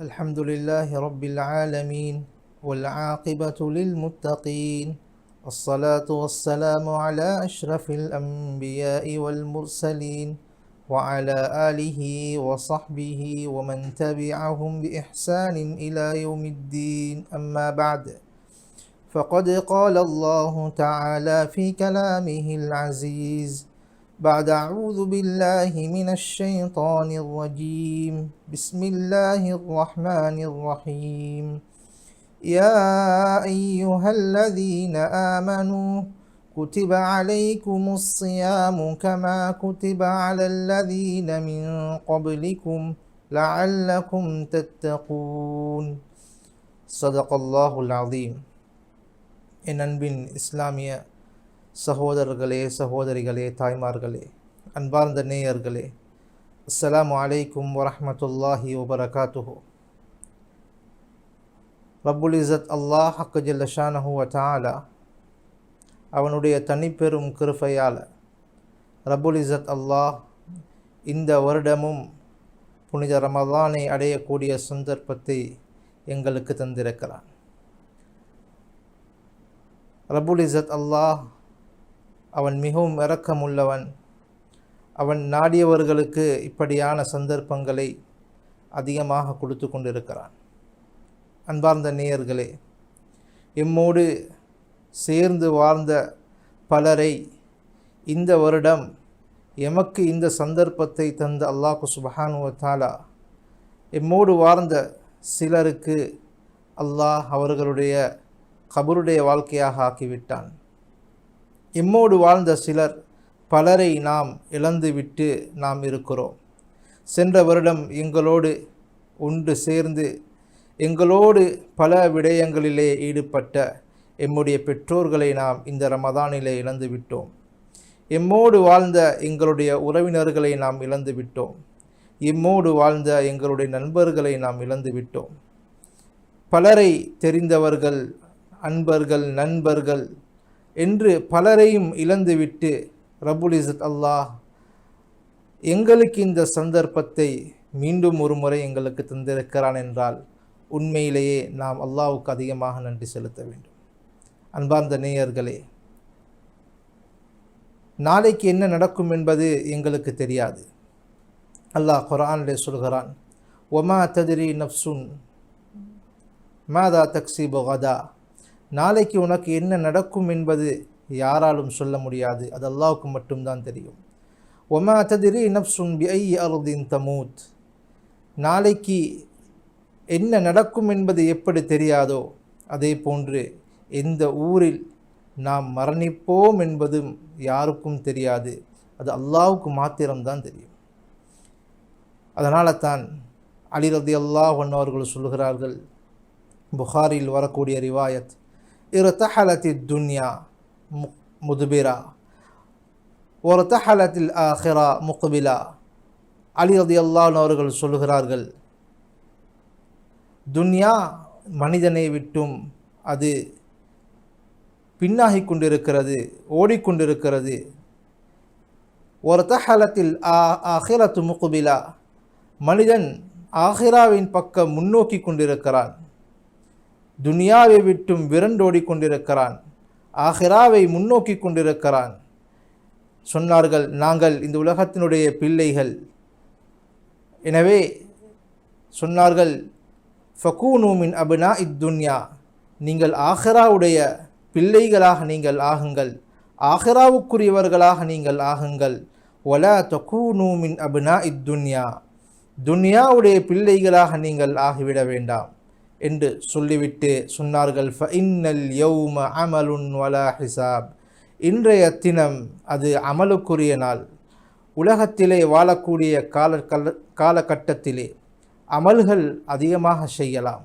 الحمد لله رب العالمين والعاقبة للمتقين الصلاة والسلام على أشرف الأنبياء والمرسلين وعلى آله وصحبه ومن تبعهم بإحسان إلى يوم الدين. أما بعد فقد قال الله تعالى في كلامه العزيز بعد أعوذ بالله من الشيطان الرجيم بسم الله الرحمن الرحيم يا أيها الذين آمنوا كتب عليكم الصيام كما كتب على الذين من قبلكم لعلكم تتقون صدق الله العظيم என் அன்பின் இஸ்லாமிய சகோதரர்களே சகோதரிகளே தாய்மார்களே அன்பார்ந்த நேயர்களே அஸ்ஸலாமு அலைக்கும் வரமத்துல்லாஹி வபரகாத்துஹோ. ரப்புல் இசத் அல்லாஹ் ஹக்கஜில் ஜல்லஷானஹு வ அவனுடைய தனிப்பெரும் கிருஃபையால் ரப்புல் இசத் அல்லாஹ் இந்த வருடமும் புனித ரமதானை அடையக்கூடிய சந்தர்ப்பத்தை எங்களுக்கு தந்திருக்கிறான். ரபுல் இசத் அல்லாஹ் அவன் மிகவும் இரக்கமுள்ளவன். அவன் நாடியவர்களுக்கு இப்படியான சந்தர்ப்பங்களை அதிகமாக கொடுத்து கொண்டிருக்கிறான். அன்பார்ந்த நேயர்களே எம்மோடு சேர்ந்து வாழ்ந்த பலரை இந்த வருடம் எமக்கு இந்த சந்தர்ப்பத்தை தந்த அல்லாஹு சுபஹானுவத்தாலா எம்மோடு வாழ்ந்த சிலருக்கு அல்லாஹ் அவர்களுடைய கபருடைய வாழ்க்கையாக ஆக்கிவிட்டான். எம்மோடு வாழ்ந்த சிலர் பலரை நாம் இழந்துவிட்டு நாம் இருக்கிறோம். சென்ற வருடம் எங்களோடு ஒன்று சேர்ந்து எங்களோடு பல விடயங்களிலே ஈடுபட்ட எம்முடைய பெற்றோர்களை நாம் இந்த ரமதானிலே இழந்துவிட்டோம். எம்மோடு வாழ்ந்த எங்களுடைய உறவினர்களை நாம் இழந்துவிட்டோம். எம்மோடு வாழ்ந்த எங்களுடைய நண்பர்களை நாம் இழந்து விட்டோம் பலரை தெரிந்தவர்கள் அன்பர்கள் நண்பர்கள் என்று பலரையும் இழந்துவிட்டு ரபுல் இசத் அல்லாஹ் எங்களுக்கு இந்த சந்தர்ப்பத்தை மீண்டும் ஒரு முறை எங்களுக்கு தந்திருக்கிறான் என்றால் உண்மையிலேயே நாம் அல்லாவுக்கு அதிகமாக நன்றி செலுத்த வேண்டும். அன்பார்ந்த நேயர்களே நாளைக்கு என்ன நடக்கும் என்பது எங்களுக்கு தெரியாது. அல்லாஹ் குரானிலே சொல்கிறான் ஒமா ததிரி நப்சுன் மாதா தக்சி பொகதா நாளைக்கு உனக்கு என்ன நடக்கும் என்பது யாராலும் சொல்ல முடியாது. அது அல்லாவுக்கு மட்டும்தான் தெரியும். ஒமா ததிரி நப்சுன் பி ஐ அருதின் தமூத். நாளைக்கு என்ன நடக்கும் என்பது எப்படி தெரியாதோ அதே போன்று எந்த ஊரில் நாம் மரணிப்போம் என்பதும் யாருக்கும் தெரியாது. அது அல்லாவுக்கு மாத்திரம்தான் தெரியும். அதனால தான் அலிரதி அல்லாஹ் அவர்கள் சொல்கிறார்கள் புகாரில் வரக்கூடிய ரிவாயத் இர்தஹலத்தில் துன்யா மு முதுபிரா ஒர்தஹலத்தில் ஆஹிரா முக்பிலா அலி ரதி அல்லான் அவர்கள் சொல்கிறார்கள் துன்யா மனிதனை விட்டும் அது பின்னாகி கொண்டிருக்கிறது ஓடிக்கொண்டிருக்கிறது ஒர்தஹலத்தில் ஆ ஆஹிரத்து முக்குபிலா மனிதன் ஆஹிராவின் பக்கம் முன்னோக்கி கொண்டிருக்கிறான். துனியாவை விட்டும் விரண்டோடி கொண்டிருக்கிறான் ஆஹிராவை முன்னோக்கி கொண்டிருக்கிறான். சொன்னார்கள் நாங்கள் இந்த உலகத்தினுடைய பிள்ளைகள். எனவே சொன்னார்கள் ஃபகூனூமின் அபினா இத்துன்யா நீங்கள் ஆஹிராவுடைய பிள்ளைகளாக நீங்கள் ஆகுங்கள். ஆஹிராவுக்குரியவர்களாக நீங்கள் ஆகுங்கள். ஒல தொகூனூமின் அபினா இத்துன்யா துன்யாவுடைய பிள்ளைகளாக நீங்கள் ஆகிவிட வேண்டாம். என்று சொல்லிவிட்டு சொன்னார்கள். ஃப இன்னல் யௌம அமலுன் வலா ஹிசாப். இன்றைய தினம் அது அமலுக்குரிய நாள். உலகத்திலே வாழக்கூடிய கால காலகட்டத்திலே அமல்கள் அதிகமாக செய்யலாம்.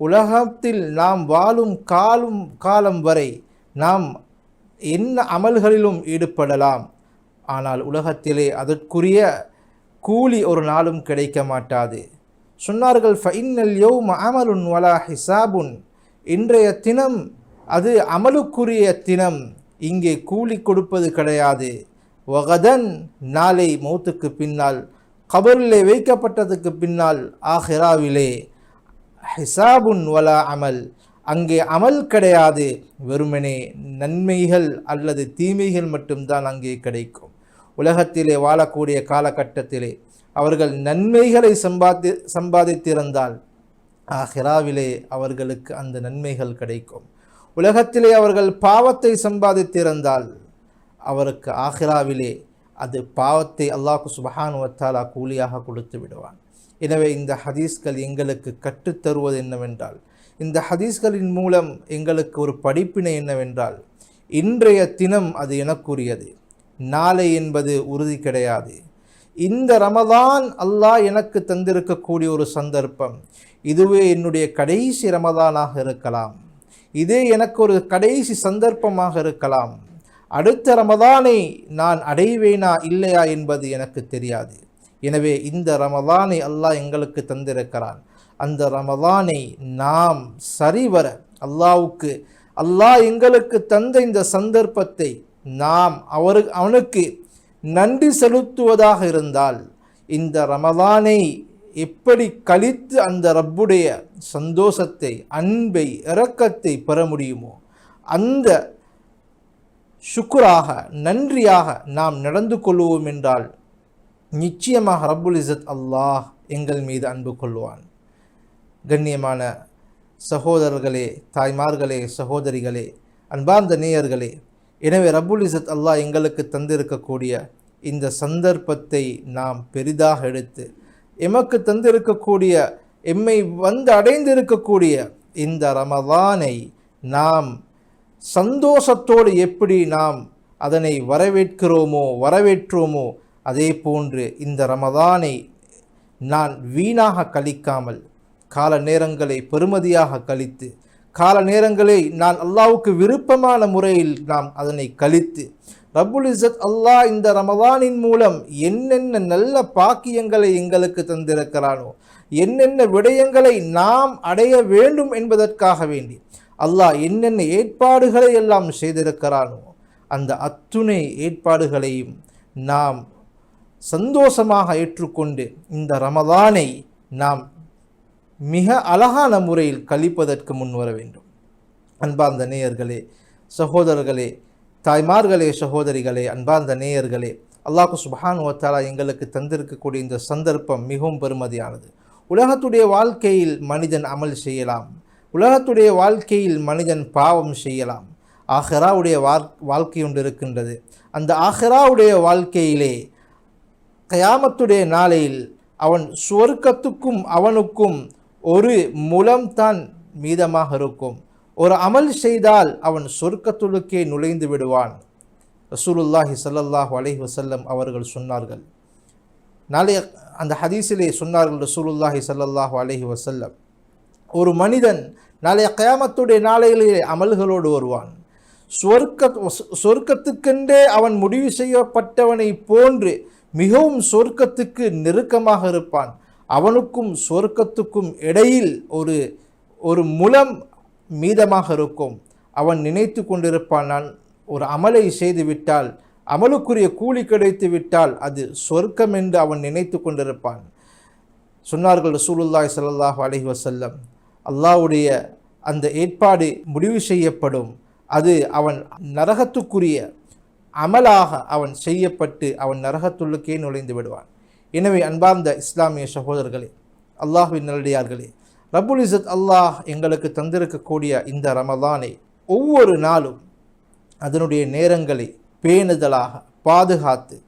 உலகத்தில் நாம் வாழும் காலும் காலம் வரை நாம் என்ன அமல்களிலும் ஈடுபடலாம். ஆனால் உலகத்திலே அதற்குரிய கூலி ஒரு நாளும் கிடைக்க மாட்டாது. சொன்னார்கள் ஃபைன்னல் யோ அமலுன் வலா ஹிசாபுன். இன்றைய தினம் அது அமலுக்குரிய தினம். இங்கே கூலி கொடுப்பது கிடையாது. வகதன் நாளை மௌத்துக்கு பின்னால் கபரிலே வைக்கப்பட்டதுக்கு பின்னால் ஆஹிராவிலே. ஹிசாபுன் வலா அமல். அங்கே அமல் கிடையாது. வெறுமனே நன்மைகள் அல்லது தீமைகள் மட்டும்தான் அங்கே கிடைக்கும். உலகத்திலே வாழக்கூடிய காலகட்டத்திலே அவர்கள் நன்மைகளை சம்பாதி சம்பாதித்திருந்தால் ஆஹிராவிலே அவர்களுக்கு அந்த நன்மைகள் கிடைக்கும். உலகத்திலே அவர்கள் பாவத்தை சம்பாதித்திருந்தால் அவருக்கு ஆஹிராவிலே அது பாவத்தை அல்லாஹு சுபஹான் வத்தாலா கூலியாக கொடுத்து விடுவான். எனவே இந்த ஹதீஸ்கள் எங்களுக்கு கற்றுத்தருவது என்னவென்றால் இந்த ஹதீஸ்களின் மூலம் எங்களுக்கு ஒரு படிப்பினை என்னவென்றால் இன்றைய தினம் அது எனக்குரியது. நாளை என்பது உறுதி கிடையாது. இந்த ரமதான் அல்லாஹ் எனக்கு தந்திருக்கக்கூடிய ஒரு சந்தர்ப்பம். இதுவே என்னுடைய கடைசி ரமதானாக இருக்கலாம். இதே எனக்கு ஒரு கடைசி சந்தர்ப்பமாக இருக்கலாம். அடுத்த ரமதானை நான் அடைவேனா இல்லையா என்பது எனக்கு தெரியாது. எனவே இந்த ரமதானை அல்லாஹ் எங்களுக்கு தந்திருக்கிறான். அந்த ரமதானை நாம் சரிவர அல்லாவுக்கு அல்லாஹ் எங்களுக்கு தந்த இந்த சந்தர்ப்பத்தை நாம் அவரு அவனுக்கு நன்றி செலுத்துவதாக இருந்தால் இந்த ரமதானை எப்படி கழித்து அந்த ரப்புடைய சந்தோஷத்தை அன்பை இரக்கத்தை பெற முடியுமோ அந்த சுக்குராக நன்றியாக நாம் நடந்து கொள்வோம் என்றால் நிச்சயமாக ரப்புல் இசத் அல்லாஹ் எங்கள் மீது அன்பு கொள்வான். கண்ணியமான சகோதரர்களே தாய்மார்களே சகோதரிகளே அன்பார்ந்த நேயர்களே எனவே ரபுல் இசத் அல்லாஹ் எங்களுக்கு தந்திருக்கக்கூடிய இந்த சந்தர்ப்பத்தை நாம் பெரிதாக எடுத்து எமக்கு தந்திருக்கக்கூடிய எம்மை வந்து அடைந்திருக்கக்கூடிய இந்த ரமதானை நாம் சந்தோஷத்தோடு எப்படி நாம் அதனை வரவேற்கிறோமோ வரவேற்றோமோ அதே போன்று இந்த ரமதானை நான் வீணாக கழிக்காமல் கால நேரங்களை பெருமதியாக கழித்து கால நேரங்களை நான் அல்லாவுக்கு விருப்பமான முறையில் நாம் அதனை கழித்து ரபுல் இசத் அல்லாஹ் இந்த ரமதானின் மூலம் என்னென்ன நல்ல பாக்கியங்களை எங்களுக்கு தந்திருக்கிறானோ என்னென்ன விடயங்களை நாம் அடைய வேண்டும் என்பதற்காக வேண்டி அல்லாஹ் என்னென்ன ஏற்பாடுகளை எல்லாம் செய்திருக்கிறானோ அந்த அத்துணை ஏற்பாடுகளையும் நாம் சந்தோஷமாக ஏற்றுக்கொண்டு இந்த ரமதானை நாம் மிக அழகான முறையில் கழிப்பதற்கு முன் வர வேண்டும். அன்பார்ந்த நேயர்களே சகோதரர்களே தாய்மார்களே சகோதரிகளே அன்பார்ந்த நேயர்களே அல்லாஹு சுபஹான் ஓத்தாலா எங்களுக்கு தந்திருக்கக்கூடிய இந்த சந்தர்ப்பம் மிகவும் பெருமதியானது. உலகத்துடைய வாழ்க்கையில் மனிதன் அமல் செய்யலாம். உலகத்துடைய வாழ்க்கையில் மனிதன் பாவம் செய்யலாம். ஆஹராவுடைய வாழ்க்கை ஒன்று இருக்கின்றது. அந்த ஆஹராவுடைய வாழ்க்கையிலே கயாமத்துடைய நாளையில் அவன் சுவர்க்கத்துக்கும் அவனுக்கும் ஒரு முலம்தான் மீதமாக இருக்கும். ஒரு அமல் செய்தால் அவன் சொர்க்கத்துளுக்கே நுழைந்து விடுவான். ரசூலுல்லாஹி சல்லல்லாஹு அலைஹி வசல்லம் அவர்கள் சொன்னார்கள். நாளைய அந்த ஹதீஸிலே சொன்னார்கள் ரசூலுல்லாஹி சல்லல்லாஹு அலைஹி வசல்லம் ஒரு மனிதன் நாளைய கயாமத்துடைய நாளையிலே அமல்களோடு வருவான். சொர்க்க சொர்க்கத்துக்கென்றே அவன் முடிவு செய்யப்பட்டவனை போன்று மிகவும் சொர்க்கத்துக்கு நெருக்கமாக இருப்பான். அவனுக்கும் சொர்க்கத்துக்கும் இடையில் ஒரு ஒரு முலம் மீதமாக இருக்கும். அவன் நினைத்து கொண்டிருப்பான் நான் ஒரு அமலை செய்துவிட்டால் அமலுக்குரிய கூலி கிடைத்து விட்டால் அது சொர்க்கம் என்று அவன் நினைத்து கொண்டிருப்பான். சொன்னார்கள் ரசூலுல்லாய் சல்லாஹூ அலஹி வசல்லம் அல்லாவுடைய அந்த ஏற்பாடு முடிவு செய்யப்படும். அது அவன் நரகத்துக்குரிய அமலாக அவன் செய்யப்பட்டு அவன் நரகத்துள்ளுக்கே நுழைந்து விடுவான். எனவே அன்பார்ந்த இஸ்லாமிய சகோதரர்களே அல்லாஹின் நல்லடியார்களே ரபுல் இசத் அல்லாஹ் எங்களுக்கு தந்திருக்கக்கூடிய இந்த ரமதானை ஒவ்வொரு நாளும் அதனுடைய நேரங்களை பேணுதலாக பாதுகாத்து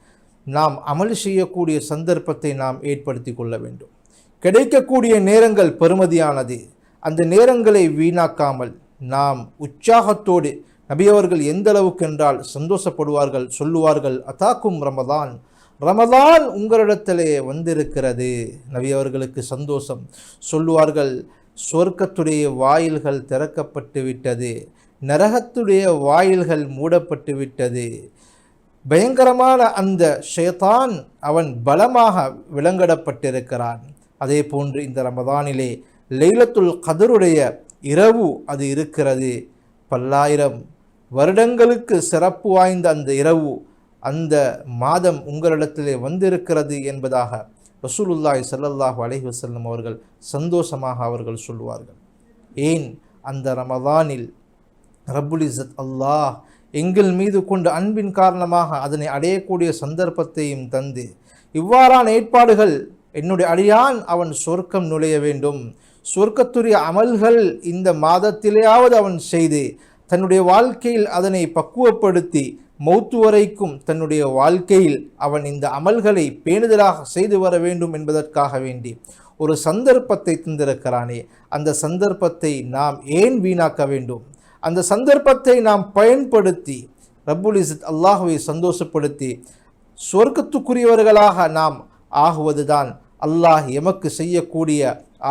நாம் அமல் செய்யக்கூடிய சந்தர்ப்பத்தை நாம் ஏற்படுத்தி கொள்ள வேண்டும். கிடைக்கக்கூடிய நேரங்கள் பெருமதியானது அந்த நேரங்களை வீணாக்காமல் நாம் உற்சாகத்தோடு நபியவர்கள் எந்த அளவுக்கு என்றால் சந்தோஷப்படுவார்கள் சொல்லுவார்கள் அதாக்கும் ரமதான் ரமதான் உங்களிடத்திலே வந்திருக்கிறது. நபி அவர்களுக்கு சந்தோஷம். சொல்லுவார்கள் சொர்க்கத்துடைய வாயில்கள் திறக்கப்பட்டு விட்டது. நரகத்துடைய வாயில்கள் மூடப்பட்டு விட்டது. பயங்கரமான அந்த ஷேதான் அவன் பலமாக விளங்கடப்பட்டிருக்கிறான். அதே போன்று இந்த ரமதானிலே லைலத்துல் கதருடைய இரவு அது இருக்கிறது. பல்லாயிரம் வருடங்களுக்கு சிறப்பு வாய்ந்த அந்த இரவு அந்த மாதம் உங்களிடத்திலே வந்திருக்கிறது என்பதாக ரசூலுல்லாய் சல்லல்லாஹு அலஹி வசல்லம் அவர்கள் சந்தோஷமாக அவர்கள் சொல்வார்கள் ஏன்? அந்த ரமதானில் ரப்புல் அல்லாஹ் எங்கள் மீது கொண்ட அன்பின் காரணமாக அதனை அடையக்கூடிய சந்தர்ப்பத்தையும் தந்து இவ்வாறான ஏற்பாடுகள் என்னுடைய அடியான் அவன் சொர்க்கம் நுழைய வேண்டும். சொர்க்கத்துரிய அமல்கள் இந்த மாதத்திலேயாவது அவன் செய்து தன்னுடைய வாழ்க்கையில் அதனை பக்குவப்படுத்தி மௌத்து வரைக்கும் தன்னுடைய வாழ்க்கையில் அவன் இந்த அமல்களை பேணுதலாக செய்து வர வேண்டும் என்பதற்காக வேண்டி ஒரு சந்தர்ப்பத்தை தந்திருக்கிறானே. அந்த சந்தர்ப்பத்தை நாம் ஏன் வீணாக்க வேண்டும்? அந்த சந்தர்ப்பத்தை நாம் பயன்படுத்தி ரப்புல் அல்லாஹுவை சந்தோஷப்படுத்தி சொர்க்கத்துக்குரியவர்களாக நாம் ஆகுவதுதான் அல்லாஹ் எமக்கு செய்யக்கூடிய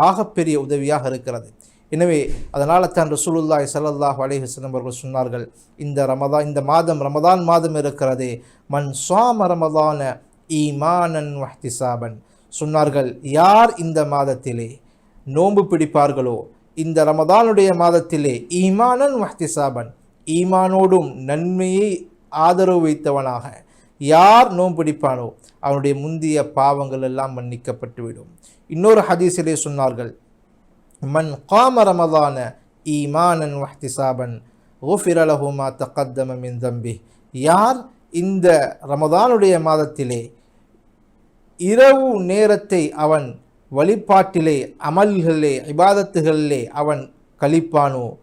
ஆகப்பெரிய உதவியாக இருக்கிறது. எனவே அதனால் தான் ரசூலுல்லாய் ஸல்லல்லாஹு அலைஹி அவர்கள் சொன்னார்கள் இந்த ரமதான் இந்த மாதம் ரமதான் மாதம் இருக்கிறதே. மன் சுவாம ரமதான ஈமானன் வஹ்திசாபன் சொன்னார்கள் யார் இந்த மாதத்திலே நோன்பு பிடிப்பார்களோ இந்த ரமதானுடைய மாதத்திலே ஈமானன் வஹ்திசாபன் ஈமானோடும் நன்மையை ஆதரவு வைத்தவனாக யார் நோன்பு பிடிப்பானோ அவனுடைய முந்திய பாவங்கள் எல்லாம் மன்னிக்கப்பட்டுவிடும். இன்னொரு ஹதீஸிலே சொன்னார்கள் மன் காம ரமதான ஈமானன் வஹ்திசாபன் ஓஃபிரலஹுமா தகத்தம மின் தம்பி யார் இந்த ரமதானுடைய மாதத்திலே இரவு நேரத்தை அவன் வழிபாட்டிலே அமல்களிலே இபாதத்துகளிலே அவன் கழிப்பானோ?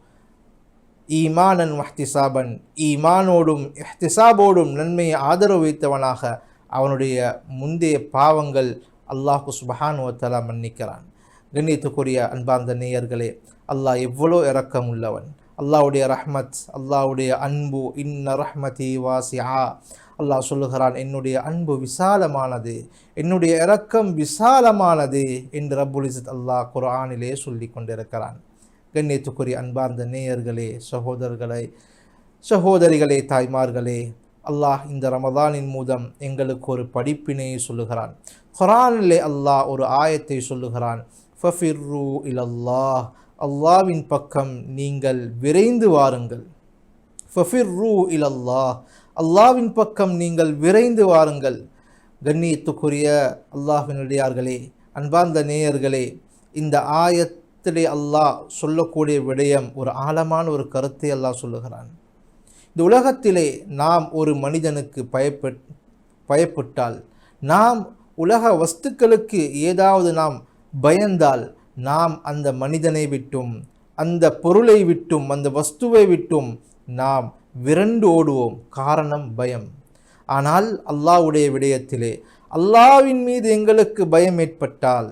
ஈமானன் வஹ்திசாபன். ஈமானோடும் இஹ்திசாபோடும் நன்மையை ஆதரவு வைத்தவனாக அவனுடைய முந்தைய பாவங்கள் அல்லாஹு சுபஹானு வத்தலா மன்னிக்கிறான். கண்ணியத்துக்குரிய அன்பார்ந்த நேயர்களே அல்லாஹ் எவ்வளோ இறக்கம் உள்ளவன். அல்லாவுடைய ரஹ்மத் அல்லாவுடைய அன்பு இன்ன ரஹ்மதி வாசிஆ அல்லாஹ் சொல்லுகிறான் என்னுடைய அன்பு விசாலமானது என்னுடைய இறக்கம் விசாலமானது என்று ரபுலிசத் அல்லாஹ் குரானிலே சொல்லி கொண்டிருக்கிறான். கண்ணியத்துக்குரிய அன்பார்ந்த நேயர்களே சகோதரர்களை சகோதரிகளே தாய்மார்களே அல்லாஹ் இந்த ரமதானின் மூலம் எங்களுக்கு ஒரு படிப்பினையை சொல்லுகிறான். குரானிலே அல்லாஹ் ஒரு ஆயத்தை சொல்லுகிறான். ஃபஃபிர்ரு இலல்லாஹ். அல்லாவின் பக்கம் நீங்கள் விரைந்து வாருங்கள். ஃபஃபிர்ரு இலல்லாஹ். அல்லாவின் பக்கம் நீங்கள் விரைந்து வாருங்கள். கண்ணியத்துக்குரிய அல்லாஹினுடையார்களே அன்பார்ந்த நேயர்களே இந்த ஆயத்திலே அல்லாஹ் சொல்லக்கூடிய விடயம் ஒரு ஆழமான ஒரு கருத்தை அல்லாஹ் சொல்லுகிறான். இந்த உலகத்திலே நாம் ஒரு மனிதனுக்கு பயப்பட் பயப்பட்டால் நாம் உலக வஸ்துக்களுக்கு ஏதாவது நாம் பயந்தால் நாம் அந்த மனிதனை விட்டும் அந்த பொருளை விட்டும் அந்த வஸ்துவை விட்டும் நாம் விரண்டு ஓடுவோம். காரணம் பயம். ஆனால் அல்லாஹ்வுடைய விடயத்திலே அல்லாவின் மீது எங்களுக்கு பயம் ஏற்பட்டால்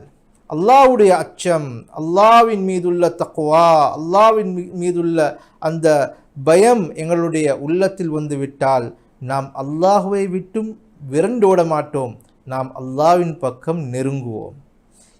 அல்லாவுடைய அச்சம் அல்லாவின் மீதுள்ள தக்குவா அல்லாவின் மீதுள்ள அந்த பயம் எங்களுடைய உள்ளத்தில் வந்து விட்டால் நாம் அல்லாஹுவை விட்டும் விரண்டோட மாட்டோம் நாம் அல்லாவின் பக்கம் நெருங்குவோம்.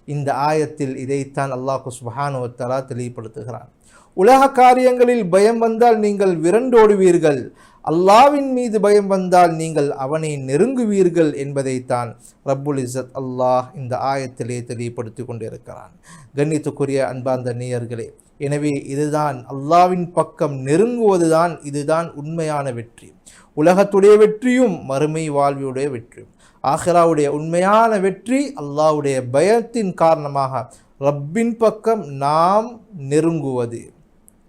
இந்த ஆயத்தில் இதைத்தான் அல்லாஹ் சுபஹானுவத்தாலா தெளிவுபடுத்துகிறான். உலக காரியங்களில் பயம் வந்தால் நீங்கள் விரண்டோடுவீர்கள். அல்லாவின் மீது பயம் வந்தால் நீங்கள் அவனை நெருங்குவீர்கள் என்பதைத்தான் ரப்புல் இசத் அல்லாஹ் இந்த ஆயத்திலே தெளிவுபடுத்தி கொண்டிருக்கிறான். கண்ணித்துக்குரிய அன்பார்ந்த நேயர்களே எனவே இதுதான் அல்லாவின் பக்கம் நெருங்குவதுதான் இதுதான் உண்மையான வெற்றி. உலகத்துடைய வெற்றியும் மறுமை வாழ்வியுடைய வெற்றியும். ஆஹிராவுடைய உண்மையான வெற்றி அல்லாஹ்வுடைய பயத்தின் காரணமாக ரப்பின் பக்கம் நாம் நெருங்குவது.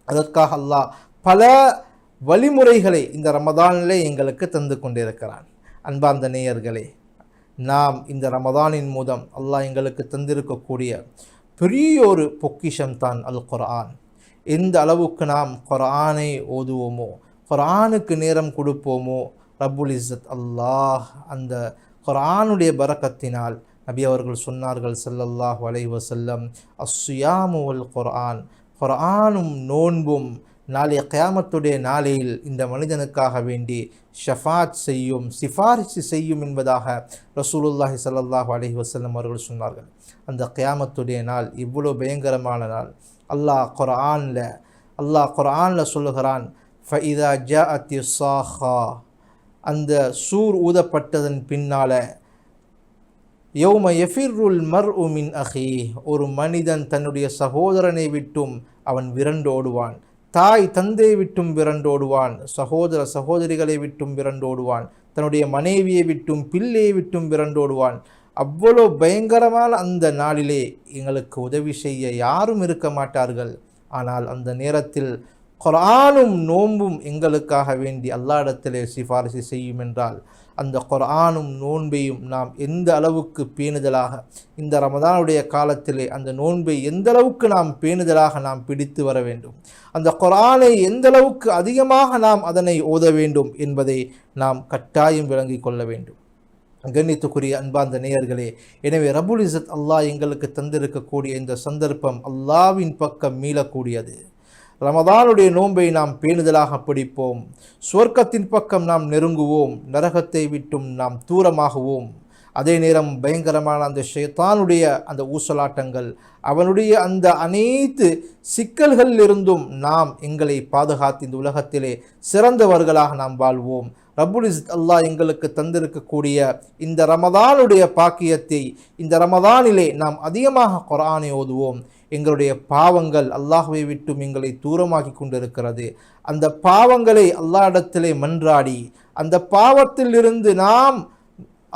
அதற்காக அல்லாஹ் பல வழிமுறைகளை இந்த ரமதானிலே எங்களுக்கு தந்து கொண்டிருக்கிறான். அன்பார்ந்த நேயர்களே நாம் இந்த ரமதானின் மூலம் அல்லாஹ் எங்களுக்கு தந்திருக்கக்கூடிய பெரிய ஒரு பொக்கிஷம் தான் அல் குரான் எந்த அளவுக்கு நாம் குரானை ஓதுவோமோ குரானுக்கு நேரம் கொடுப்போமோ ரபுல் இஸ்ஸத் அல்லாஹ் அந்த குர்ஆனுடைய பரக்கத்தினால் நபி அவர்கள் சொன்னார்கள் செல்லல்லாஹ் அலைஹி வஸல்லம் அஸ்ஸியாமு வல் குர்ஆன். குர்ஆனும் நோன்பும் நாளைய கயாமத்துடைய நாளையில் இந்த மனிதனுக்காக வேண்டி ஷஃபாத் செய்யும் சிபாரிசு செய்யும் என்பதாக ரசூலுல்லாஹி சல்லாஹ் அலஹி வசல்லம் அவர்கள் சொன்னார்கள். அந்த கயாமத்துடைய நாள் இவ்வளோ பயங்கரமான நாள். அல்லாஹ் குர்ஆனில் அல்லாஹ் குர்ஆனில் சொல்லுகிறான் ஃபஇதா ஜாஅத்தி சாஹா அந்த சூர் ஊதப்பட்டதன் பின்னால யௌம எஃபிர்ருல் மர் உமின் அஹி ஒரு மனிதன் தன்னுடைய சகோதரனை விட்டும் அவன் விரண்டோடுவான். தாய் தந்தையை விட்டும் விரண்டோடுவான். சகோதர சகோதரிகளை விட்டும் விரண்டோடுவான். தன்னுடைய மனைவியை விட்டும் பிள்ளையை விட்டும் விரண்டோடுவான். அவ்வளோ பயங்கரமான அந்த நாளிலே எங்களுக்கு உதவி செய்ய யாரும் இருக்க மாட்டார்கள். ஆனால் அந்த நேரத்தில் குரானும் நோன்பும் எங்களுக்காக வேண்டி அல்லாடத்திலே சிபாரிசு செய்யும் என்றால் அந்த குரானும் நோன்பையும் நாம் எந்த அளவுக்கு பேணுதலாக இந்த ரமதானுடைய காலத்திலே அந்த நோன்பை எந்த அளவுக்கு நாம் பேணுதலாக நாம் பிடித்து வர வேண்டும் அந்த குரானை எந்த அளவுக்கு அதிகமாக நாம் அதனை ஓத வேண்டும் என்பதை நாம் கட்டாயம் விளங்கிக் கொள்ள வேண்டும். கண்ணித்துக்குரிய அன்பார்ந்த நேயர்களே எனவே ரபுல் இசத் அல்லாஹ் எங்களுக்கு தந்திருக்கக்கூடிய இந்த சந்தர்ப்பம் அல்லாவின் பக்கம் மீளக்கூடியது. ரமதானுடைய நோன்பை நாம் பேணுதலாக பிடிப்போம். சுவர்க்கத்தின் பக்கம் நாம் நெருங்குவோம். நரகத்தை விட்டும் நாம் தூரமாகுவோம். அதே நேரம் பயங்கரமான அந்த ஷைத்தானுடைய அந்த ஊசலாட்டங்கள் அவனுடைய அந்த அனைத்து சிக்கல்களிலிருந்தும் நாம் எங்களை பாதுகாத்து இந்த உலகத்திலே சிறந்தவர்களாக நாம் வாழ்வோம். ரப்புல் அல்லாஹ் எங்களுக்கு தந்திருக்கக்கூடிய இந்த ரமதானுடைய பாக்கியத்தை இந்த ரமதானிலே நாம் அதிகமாக குரானை ஓதுவோம். எங்களுடைய பாவங்கள் அல்லாஹுவை விட்டும் எங்களை தூரமாக்கி கொண்டிருக்கிறது. அந்த பாவங்களை அல்லாஹ்விடத்திலே மன்றாடி அந்த பாவத்திலிருந்து நாம்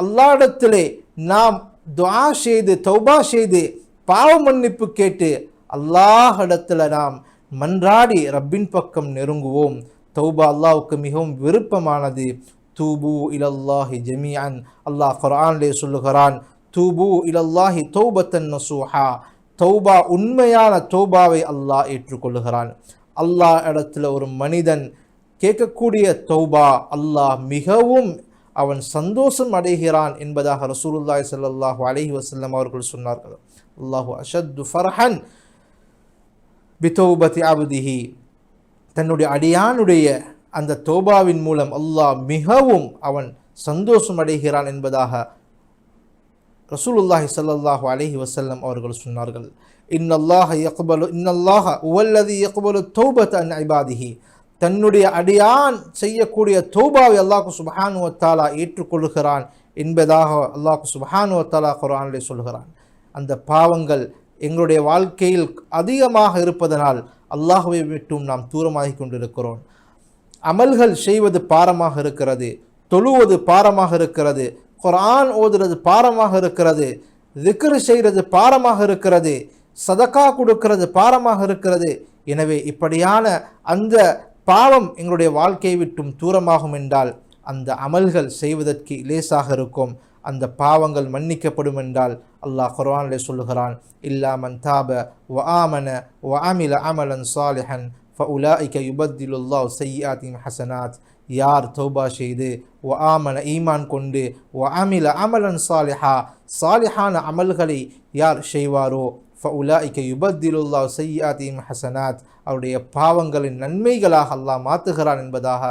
அல்லாஹ்விடத்திலே நாம் துவா செய்து தௌபா செய்து பாவ மன்னிப்பு கேட்டு அல்லாஹ்விடத்தில் நாம் மன்றாடி ரப்பின் பக்கம் நெருங்குவோம். தௌபா அல்லாவுக்கு மிகவும் விருப்பமானது. தூபு இலல்லாஹி ஜமியான் அல்லாஹ் குர்ஆனிலே சொல்லுகிறான் தூபு இலல்லாஹி தௌபத்தன் நசூஹா. தௌபா உண்மையான தௌபாவை அல்லாஹ் ஏற்றுக்கொள்ளுகிறான். அல்லாஹ் இடத்துல ஒரு மனிதன் கேட்கக்கூடிய தௌபா அல்லாஹ் மிகவும் அவன் சந்தோஷம் அடைகிறான் என்பதாக ரசூலுல்லாய் சல்லாஹூ அலஹி வசல்லம் அவர்கள் சொன்னார்கள். அல்லாஹு அஷத்து ஃபர்ஹன் பிதௌபதி அபுதிஹி. தன்னுடைய அடியானுடைய அந்த தோபாவின் மூலம் அல்லாஹ் மிகவும் அவன் சந்தோஷம் அடைகிறான் என்பதாக ரசூலுல்லாஹி சல்லாஹு அலஹி வசல்லம் அவர்கள் சொன்னார்கள். இன்னல்லாஹ யக்பலு இன்னல்லாஹ உவல்லதி யக்பலு தௌபத் அன் ஐபாதிஹி தன்னுடைய அடியான் செய்யக்கூடிய தௌபாவை அல்லாஹு சுப்ஹானு வத்தாலா ஏற்றுக்கொள்கிறான் என்பதாக அல்லாஹு சுப்ஹானு வத்தாலா குர்ஆனிலே சொல்கிறான். அந்த பாவங்கள் எங்களுடைய வாழ்க்கையில் அதிகமாக இருப்பதனால் அல்லாஹுவை விட்டும் நாம் தூரமாகி கொண்டிருக்கிறோம். அமல்கள் செய்வது பாரமாக இருக்கிறது தொழுவது பாரமாக இருக்கிறது குரான் ஓதுறது பாரமாக இருக்கிறது திக்ரு செய்கிறது பாரமாக இருக்கிறது சதக்கா கொடுக்கிறது பாரமாக இருக்கிறது. எனவே இப்படியான அந்த பாவம் எங்களுடைய வாழ்க்கையை விட்டும் தூரமாகும் என்றால் அந்த அமல்கள் செய்வதற்கு லேசாக இருக்கும். அந்த பாவங்கள் மன்னிக்கப்படும் என்றால் அல்லாஹ் குர்ஆனிலே சொல்லுகிறான் இல்லா மன் தாப வ ஆமன வ அமில அமலன் சாலிஹன் ஃபஉலாஇக யுபத்திலுல்லாஹ் செய்யாத்தின் ஹசனாத். யார் தௌபா செய்து வ ஆமன ஈமான் கொண்டு வ அமில அமலன் சாலிஹா சாலிஹான அமல்களை யார் செய்வாரோ? ஃபஉலாஇக யுபத்திலுல்லாஹ் செய்யாத்தின் ஹசனாத். அவருடைய பாவங்களின் நன்மைகளாக அல்லாஹ் மாற்றுகிறான் என்பதாக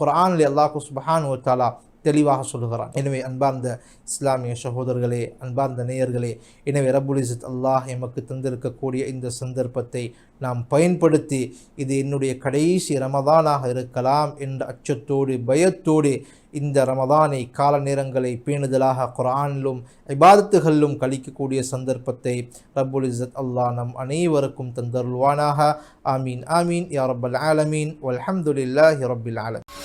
குர்ஆனிலே அல்லாஹு சுப்ஹானு வத்தாலா தெளிவாக சொல்லுகிறான். எனவே அன்பார்ந்த இஸ்லாமிய சகோதரர்களே அன்பார்ந்த நேயர்களே எனவே ரபுலிசத் அல்லாஹ் எமக்கு தந்திருக்கக்கூடிய இந்த சந்தர்ப்பத்தை நாம் பயன்படுத்தி இது என்னுடைய கடைசி ரமதானாக இருக்கலாம் என்ற அச்சத்தோடு பயத்தோடு இந்த ரமதானை கால நேரங்களை பேணுதலாக குரானிலும் இபாதத்துகளிலும் கழிக்கக்கூடிய சந்தர்ப்பத்தை ரப்புல் இசத் அல்லாஹ் நம் அனைவருக்கும் தந்தருள்வானாக. ஆமீன் ஆமீன். யா ரப்பல் ஆலமீன். வல்ஹம்துலில்லாஹி ரபில் ஆலமீன்.